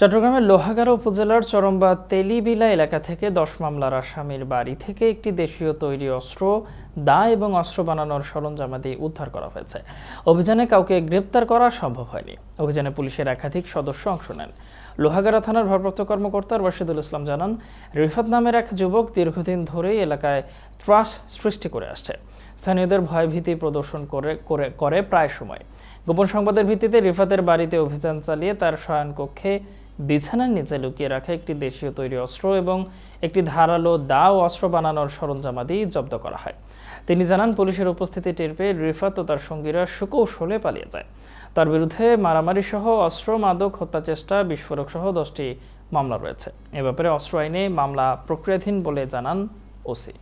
চট্টগ্রামের লোহাগাড়া উপজেলার চরম্বা তেলিবিলা এলাকা থেকে দশ মামলার আসামির বাড়ি থেকে একটি দেশীয় তৈরি অস্ত্র, দা এবং অস্ত্র বানানোর সরঞ্জামাদি উদ্ধার করা হয়েছে। অভিযানে কাউকে গ্রেপ্তার করা সম্ভব হয়নি। অভিযানে পুলিশের একাধিক সদস্য অংশ নেন। লোহাগাড়া থানার ভারপ্রাপ্ত কর্মকর্তা রশিদুল ইসলাম জানান, রিফাত নামের এক যুবক দীর্ঘদিন ধরেই এলাকায় ত্রাস সৃষ্টি করে আসছে। স্থানীয়দের ভয়ভীতি প্রদর্শন করে করে করে প্রায় সময়। গোপন সংবাদের ভিত্তিতে রিফাতের বাড়িতে অভিযান চালিয়ে তার শয়নকক্ষে বিছানার নিচে লুকিয়ে রাখা একটি দেশীয় তৈরি অস্ত্র এবং একটি ধারালো দা ও অস্ত্র বানানোর সরঞ্জামাদি জব্দ করা হয়। তিনি জানান, পুলিশের উপস্থিতি টের পেয়ে রিফাত ও তার সঙ্গীরা সুকৌশলে পালিয়ে যায়। তার বিরুদ্ধে মারামারি সহ অস্ত্র, মাদক, হত্যা চেষ্টা বিস্ফোরক সহ দশটি মামলা রয়েছে। এ ব্যাপারে অস্ত্র আইনে মামলা প্রক্রিয়াধীন বলে জানান ওসি।